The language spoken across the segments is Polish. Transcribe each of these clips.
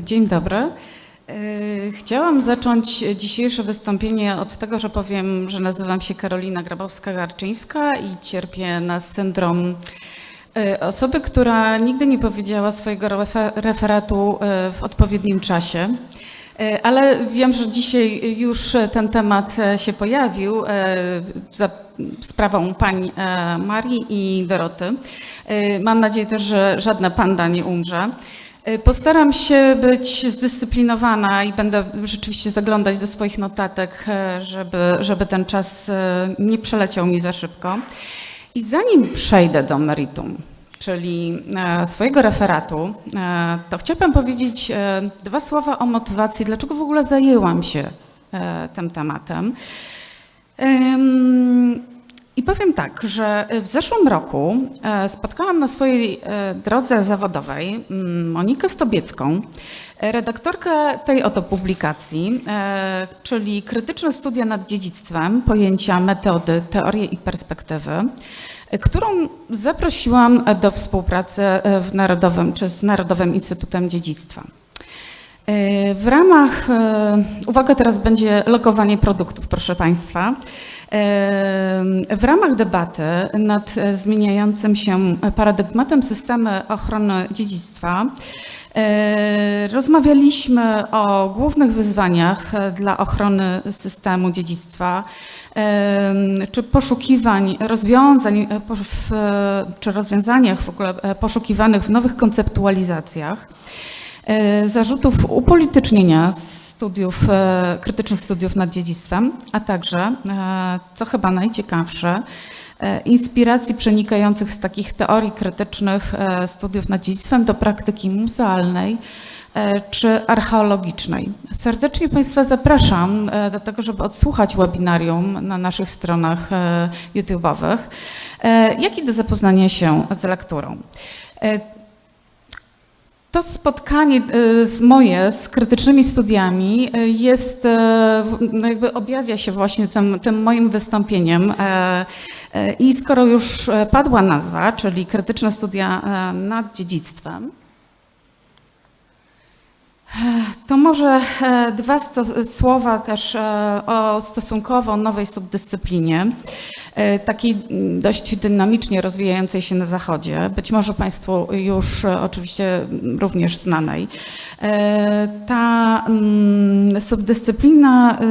Dzień dobry. E, Chciałam zacząć dzisiejsze wystąpienie od tego, że powiem, że nazywam się Karolina Grabowska-Garczyńska i cierpię na syndrom e, osoby, która nigdy nie powiedziała swojego refe- referatu e, w odpowiednim czasie. E, Ale wiem, że dzisiaj już ten temat e, się pojawił e, za sprawą pani e, Marii i Doroty. E, Mam nadzieję też, że żadna panda nie umrze. E, Postaram się być zdyscyplinowana i będę rzeczywiście zaglądać do swoich notatek, e, żeby, żeby ten czas e, nie przeleciał mi za szybko. I zanim przejdę do meritum, czyli e, swojego referatu, to chciałabym powiedzieć dwa słowa o motywacji, dlaczego w ogóle zajęłam się tym tematem. I powiem tak, że w zeszłym roku e, spotkałam na swojej e, drodze zawodowej mm, Monikę Stobiecką, e, redaktorkę tej oto publikacji, e, czyli Krytyczne studia nad dziedzictwem, pojęcia, metody, teorie i perspektywy, e, którą zaprosiłam do współpracy e, w Narodowym czy z Narodowym Instytutem Dziedzictwa. E, W ramach, e, uwaga, teraz będzie lokowanie produktów, proszę Państwa. W ramach debaty nad e, zmieniającym się paradygmatem systemu ochrony dziedzictwa e, rozmawialiśmy o głównych wyzwaniach e, dla ochrony systemu dziedzictwa, czy poszukiwań rozwiązań, czy rozwiązaniach w ogóle poszukiwanych w nowych konceptualizacjach zarzutów upolitycznienia studiów, e, krytycznych studiów nad dziedzictwem, a także, e, co chyba najciekawsze, e, inspiracji przenikających z takich teorii krytycznych e, studiów nad dziedzictwem do praktyki muzealnej e, czy archeologicznej. Serdecznie Państwa zapraszam e, do tego, żeby odsłuchać webinarium na naszych stronach e, YouTube'owych, e, jak i do zapoznania się z lekturą. To spotkanie z moje z krytycznymi studiami e, jest, w- no jakby objawia się właśnie tym, tym moim wystąpieniem. E, e, I skoro już e, padła nazwa, czyli krytyczne studia nad dziedzictwem, to może dwa słowa też o stosunkowo nowej subdyscyplinie, takiej mm, dość dynamicznie rozwijającej się na Zachodzie, być może Państwu już e, oczywiście mm, również znanej. E, Ta mm, subdyscyplina e,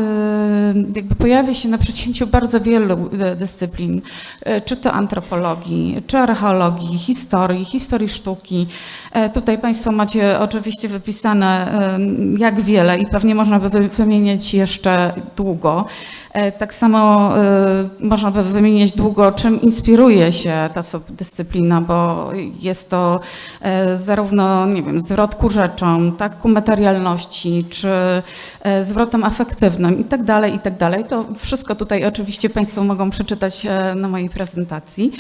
jakby pojawia się na przecięciu bardzo wielu e, dyscyplin, e, czy to antropologii, czy archeologii, historii, historii sztuki. E, Tutaj Państwo macie oczywiście wypisane e, jak wiele i pewnie można by wy- wymieniać jeszcze długo. E, Tak samo e, można by wymieniać długo, czym inspiruje się ta subdyscyplina, bo jest to e, zarówno, nie wiem, zwrot ku rzeczom, tak, ku materialności, czy e, zwrotem afektywnym i tak dalej, i tak dalej. To wszystko tutaj oczywiście Państwo mogą przeczytać e, na mojej prezentacji.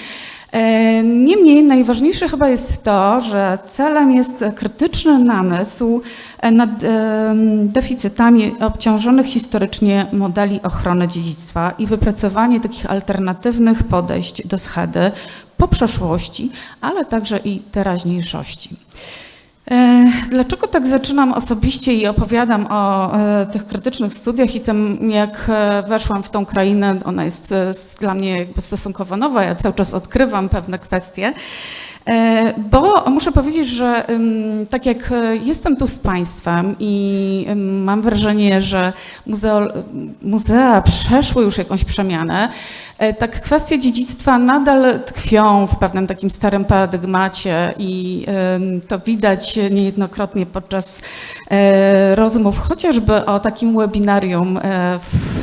E, Niemniej najważniejsze chyba jest to, że celem jest krytyczny namysł e, nad em, deficytami obciążonych historycznie modeli ochrony dziedzictwa i wypracowanie takich alternatywnych podejść do schedy po przeszłości, ale także i teraźniejszości. E, Dlaczego tak zaczynam osobiście i opowiadam o e, tych krytycznych studiach i tym, jak e, weszłam w tą krainę? Ona jest dla mnie jakby stosunkowo nowa, ja cały czas odkrywam pewne kwestie. E, Bo muszę powiedzieć, że tak jak e, jestem tu z Państwem i mam wrażenie, że muzeo, muzea przeszły już jakąś przemianę, e, tak kwestie dziedzictwa nadal tkwią w pewnym takim starym paradygmacie i to widać niejednokrotnie podczas rozmów, chociażby o takim webinarium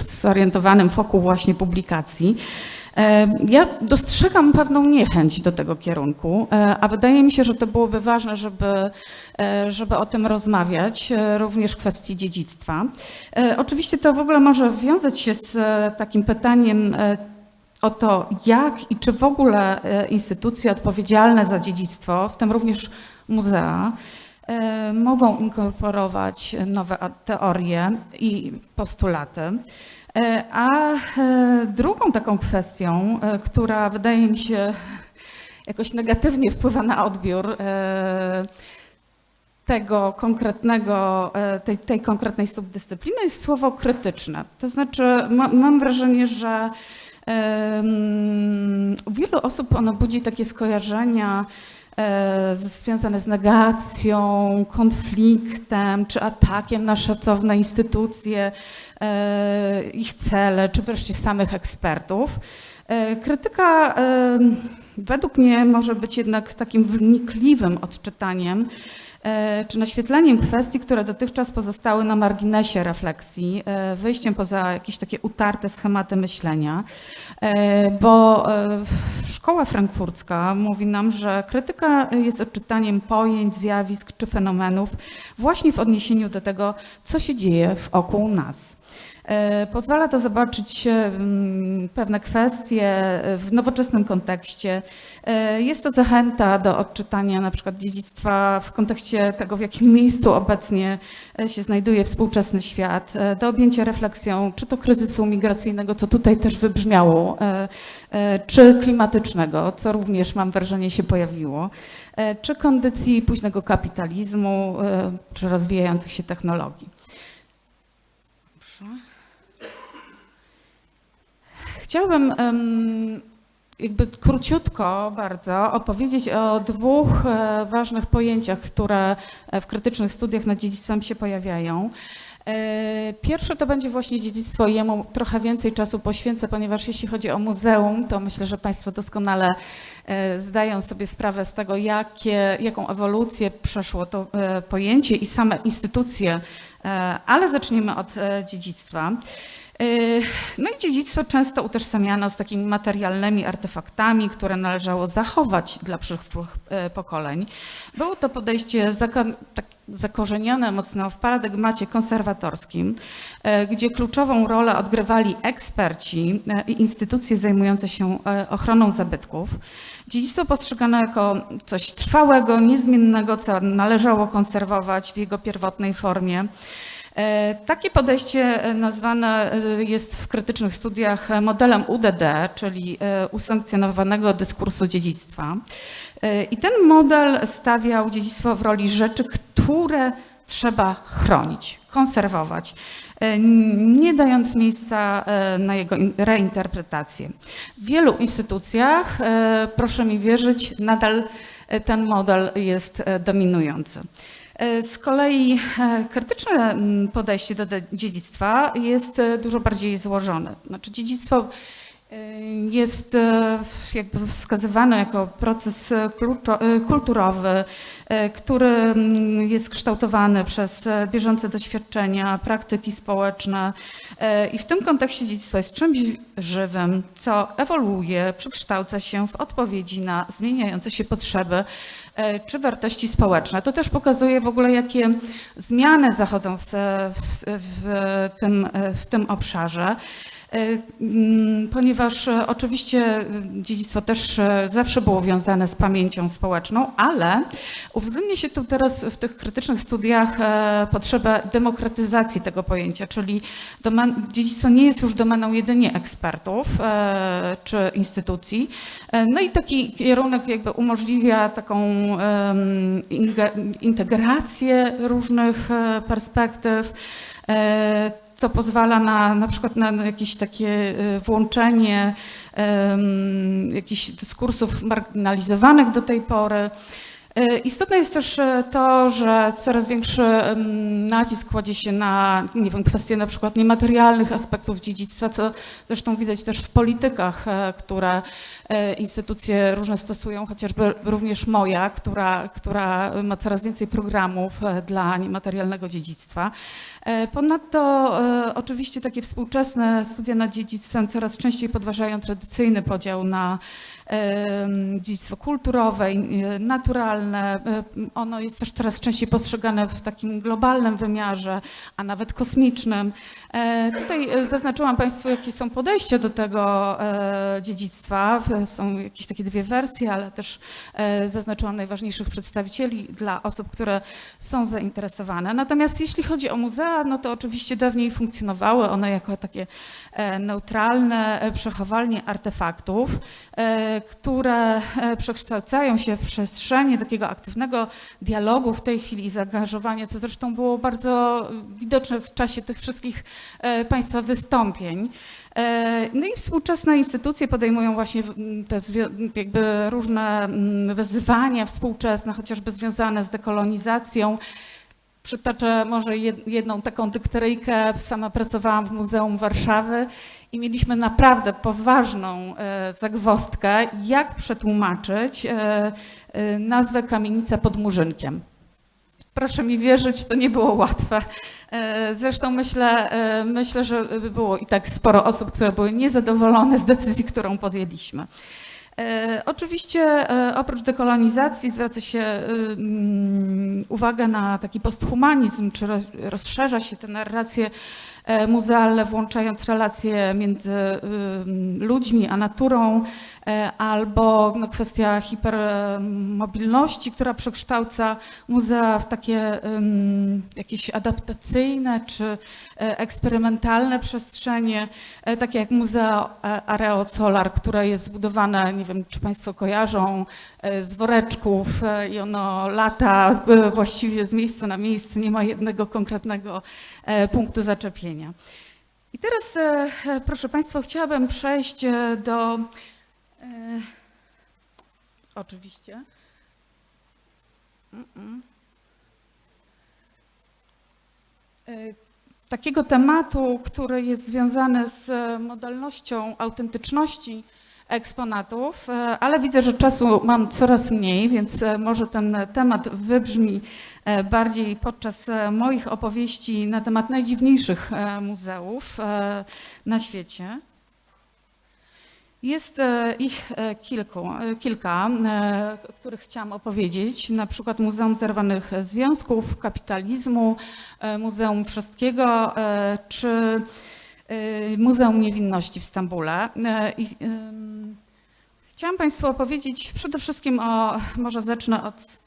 zorientowanym wokół właśnie publikacji. E, Ja dostrzegam pewną niechęć do tego kierunku, e, a wydaje mi się, że to byłoby ważne, żeby, e, żeby o tym rozmawiać, również w kwestii dziedzictwa. Oczywiście to w ogóle może wiązać się z takim pytaniem o to, jak i czy w ogóle instytucje odpowiedzialne za dziedzictwo, w tym również muzea, mogą inkorporować nowe teorie i postulaty. E, A e, drugą taką kwestią, e, która wydaje mi się jakoś negatywnie wpływa na odbiór, tego konkretnego, tej, tej konkretnej subdyscypliny jest słowo krytyczne. To znaczy, ma, mam wrażenie, że u wielu osób ono budzi takie skojarzenia związane z negacją, konfliktem czy atakiem na szacowne instytucje, e, ich cele, czy wreszcie samych ekspertów. E, Krytyka e, według mnie może być jednak takim wnikliwym odczytaniem e, czy naświetleniem kwestii, które dotychczas pozostały na marginesie refleksji, e, wyjściem poza jakieś takie utarte schematy myślenia, E, bo e, szkoła frankfurcka mówi nam, że krytyka jest odczytaniem pojęć, zjawisk czy fenomenów właśnie w odniesieniu do tego, co się dzieje wokół nas. E, Pozwala to zobaczyć mm, pewne kwestie w nowoczesnym kontekście. E, Jest to zachęta do odczytania na przykład dziedzictwa w kontekście tego, w jakim miejscu obecnie e, się znajduje współczesny świat, e, do objęcia refleksją, czy to kryzysu migracyjnego, co tutaj też wybrzmiało, e, e, czy klimatycznego, co również mam wrażenie się pojawiło, e, czy kondycji późnego kapitalizmu, e, czy rozwijających się technologii. Dobrze. Chciałabym jakby króciutko bardzo opowiedzieć o dwóch e, ważnych pojęciach, które e, w krytycznych studiach nad dziedzictwem się pojawiają. E, Pierwsze to będzie właśnie dziedzictwo i jemu trochę więcej czasu poświęcę, ponieważ jeśli chodzi o muzeum, to myślę, że Państwo doskonale zdają sobie sprawę z tego, jakie, jaką ewolucję przeszło to pojęcie i same instytucje, ale zaczniemy od dziedzictwa. Yy, No i dziedzictwo często utożsamiano z takimi materialnymi artefaktami, które należało zachować dla przyszłych e, pokoleń. Było to podejście tak zakorzenione mocno w paradygmacie konserwatorskim, e, gdzie kluczową rolę odgrywali eksperci e, i instytucje zajmujące się e, ochroną zabytków. Dziedzictwo postrzegano jako coś trwałego, niezmiennego, co należało konserwować w jego pierwotnej formie. E, Takie podejście e, nazwane e, jest w krytycznych studiach modelem UDD, czyli usankcjonowanego dyskursu dziedzictwa. I ten model stawiał dziedzictwo w roli rzeczy, które trzeba chronić, konserwować, nie dając miejsca na jego in- reinterpretację. W wielu instytucjach, proszę mi wierzyć, nadal ten model jest dominujący. E, Z kolei e, krytyczne mm, podejście do dziedzictwa jest e, dużo bardziej złożone. Znaczy dziedzictwo jest e, jakby wskazywane jako proces e, e, kulturowy, który mm, jest kształtowany przez bieżące doświadczenia, praktyki społeczne i w tym kontekście dziedzictwo jest czymś żywym, co ewoluuje, przekształca się w odpowiedzi na zmieniające się potrzeby czy wartości społeczne. To też pokazuje w ogóle, jakie zmiany zachodzą w, w, w, tym, w tym obszarze. E, mm, Ponieważ e, oczywiście e, dziedzictwo też zawsze było wiązane z pamięcią społeczną, ale uwzględnia się tu teraz w tych krytycznych studiach potrzebę demokratyzacji tego pojęcia, czyli domen, dziedzictwo nie jest już domeną jedynie ekspertów czy instytucji. No i taki kierunek jakby umożliwia taką integrację różnych perspektyw, co pozwala na na przykład na jakieś takie e, włączenie em, jakichś dyskursów marginalizowanych do tej pory. E, Istotne jest też e, to, że coraz większy nacisk kładzie się na, nie wiem, kwestie na przykład niematerialnych aspektów dziedzictwa, co zresztą widać też w politykach, e, które instytucje różne stosują, chociażby również moja, która, która ma coraz więcej programów dla niematerialnego dziedzictwa. Ponadto oczywiście takie współczesne studia nad dziedzictwem coraz częściej podważają tradycyjny podział na dziedzictwo kulturowe, e, naturalne. E, Ono jest też coraz częściej postrzegane w takim globalnym wymiarze, a nawet kosmicznym. E, Tutaj zaznaczyłam Państwu, jakie są podejścia do tego dziedzictwa. Są jakieś takie dwie wersje, ale też zaznaczyłam najważniejszych przedstawicieli dla osób, które są zainteresowane. Natomiast jeśli chodzi o muzea, no to oczywiście dawniej funkcjonowały one jako takie neutralne przechowalnie artefaktów, które e, przekształcają się w przestrzenie takiego aktywnego dialogu w tej chwili i zaangażowania, co zresztą było bardzo widoczne w czasie tych wszystkich e, Państwa wystąpień. E, No i współczesne instytucje podejmują właśnie te jakby różne wyzwania współczesne, chociażby związane z dekolonizacją. Przytoczę może jed- jedną taką dykteryjkę. Sama pracowałam w Muzeum Warszawy i mieliśmy naprawdę poważną e, zagwozdkę, jak przetłumaczyć e, e, nazwę Kamienica pod Murzynkiem. Proszę mi wierzyć, to nie było łatwe. Zresztą myślę, myślę, że było i tak sporo osób, które były niezadowolone z decyzji, którą podjęliśmy. E, Oczywiście e, oprócz dekolonizacji zwraca się e, mm, uwagę na taki posthumanizm, czy ro- rozszerza się te narracje e, muzealne, włączając relacje między ludźmi a naturą, e, albo no, kwestia hipermobilności, która przekształca muzea w takie jakieś adaptacyjne czy e, eksperymentalne przestrzenie, e, takie jak Muzea e, Areo Solar, które jest zbudowane, nie wiem czy Państwo kojarzą, e, z woreczków e, i ono lata e, właściwie z miejsca na miejsce, nie ma jednego konkretnego e, punktu zaczepienia. I teraz, e, e, proszę Państwa, chciałabym przejść e, do. Oczywiście. Takiego tematu, który jest związany z modalnością autentyczności eksponatów, e, ale widzę, że czasu mam coraz mniej, więc e, może ten temat wybrzmi e, bardziej podczas moich opowieści na temat najdziwniejszych muzeów na świecie. Jest ich kilku, kilka, których chciałam opowiedzieć, na przykład Muzeum Zerwanych Związków, Kapitalizmu, Muzeum Wszystkiego czy Muzeum Niewinności w Stambule. E, I, ym, Chciałam Państwu opowiedzieć przede wszystkim o, może zacznę od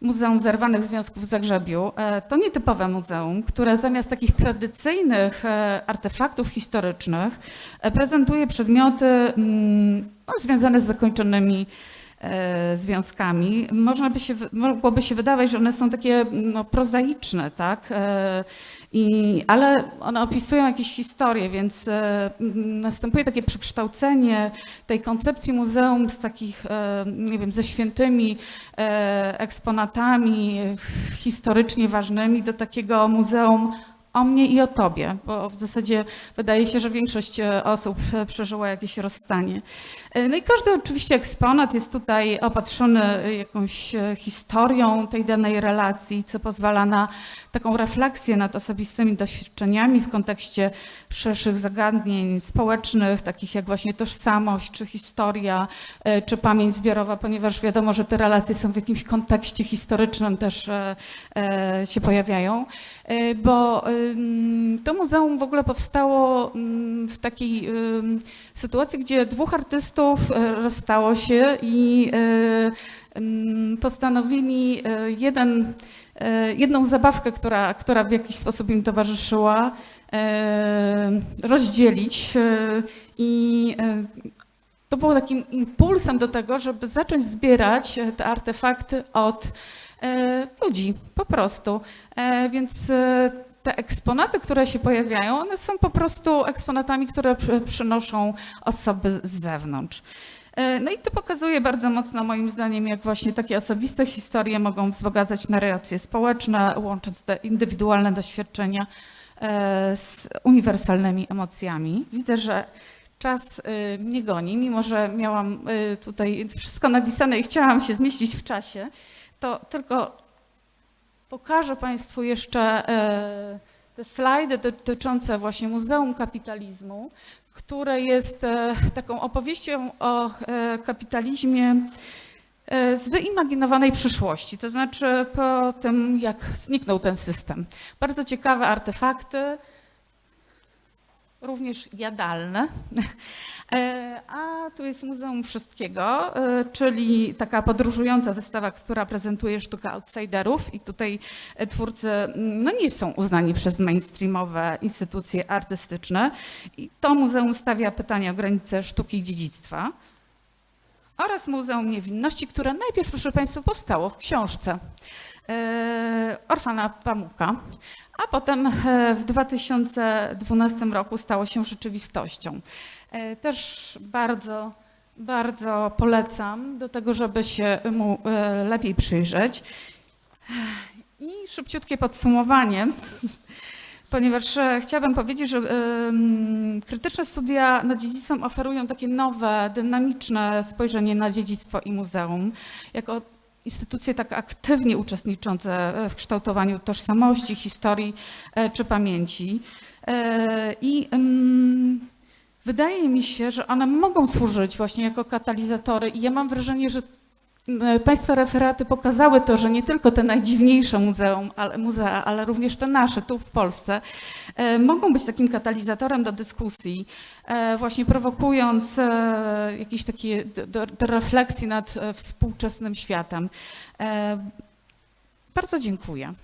Muzeum Zerwanych Związków w Zagrzebiu. To nietypowe muzeum, które zamiast takich tradycyjnych artefaktów historycznych prezentuje przedmioty mm, no, związane z zakończonymi związkami. Można by się, mogłoby się wydawać, że one są takie no, prozaiczne, tak? I, ale one opisują jakieś historie, więc e, następuje takie przekształcenie tej koncepcji muzeum z takich, e, nie wiem, ze świętymi e, eksponatami historycznie ważnymi do takiego muzeum o mnie i o tobie, bo w zasadzie wydaje się, że większość e, osób e, przeżyła jakieś rozstanie. E, No i każdy oczywiście eksponat jest tutaj opatrzony jakąś historią tej danej relacji, co pozwala na taką refleksję nad osobistymi doświadczeniami w kontekście szerszych zagadnień społecznych, takich jak właśnie tożsamość, czy historia, czy pamięć zbiorowa, ponieważ wiadomo, że te relacje są w jakimś kontekście historycznym też się pojawiają. E, Bo to muzeum w ogóle powstało w takiej sytuacji, gdzie dwóch artystów e, rozstało się i e, postanowili jeden, jedną zabawkę, która, która w jakiś sposób im towarzyszyła, rozdzielić i to było takim impulsem do tego, żeby zacząć zbierać te artefakty od ludzi, po prostu. E, Więc e, te eksponaty, które się pojawiają, one są po prostu eksponatami, które przy- przynoszą osoby z zewnątrz. E, No i to pokazuje bardzo mocno moim zdaniem, jak właśnie takie osobiste historie mogą wzbogacać narracje społeczne, łącząc te indywidualne doświadczenia e, z uniwersalnymi emocjami. Widzę, że czas y, mnie goni, mimo że miałam y, tutaj wszystko napisane i chciałam się zmieścić w czasie, to tylko pokażę Państwu jeszcze e, te slajdy dotyczące właśnie Muzeum Kapitalizmu, które jest e, taką opowieścią o e, kapitalizmie z wyimaginowanej przyszłości, to znaczy po tym, jak zniknął ten system. Bardzo ciekawe artefakty, również jadalne. E, A tu jest Muzeum Wszystkiego, e, czyli taka podróżująca wystawa, która prezentuje sztukę outsiderów i tutaj e, twórcy no nie są uznani przez mainstreamowe instytucje artystyczne. I to muzeum stawia pytanie o granice sztuki i dziedzictwa. oraz Muzeum Niewinności, które najpierw, proszę Państwa, powstało w książce Orfana Pamuka, a potem e, w 2012 roku stało się rzeczywistością. E, Też bardzo, bardzo polecam do tego, żeby się mu e, lepiej przyjrzeć. I szybciutkie podsumowanie, ponieważ e, chciałabym powiedzieć, że krytyczne studia nad dziedzictwem oferują takie nowe, dynamiczne spojrzenie na dziedzictwo i muzeum. Jako instytucje tak aktywnie uczestniczące w kształtowaniu tożsamości, historii e, czy pamięci. E, I wydaje mi się, że one mogą służyć właśnie jako katalizatory i ja mam wrażenie, że Państwa referaty pokazały to, że nie tylko te najdziwniejsze muzeum, ale, muzea, ale również te nasze tu w Polsce e, mogą być takim katalizatorem do dyskusji, e, właśnie prowokując e, jakieś takie do, do, refleksji nad współczesnym światem. Bardzo dziękuję.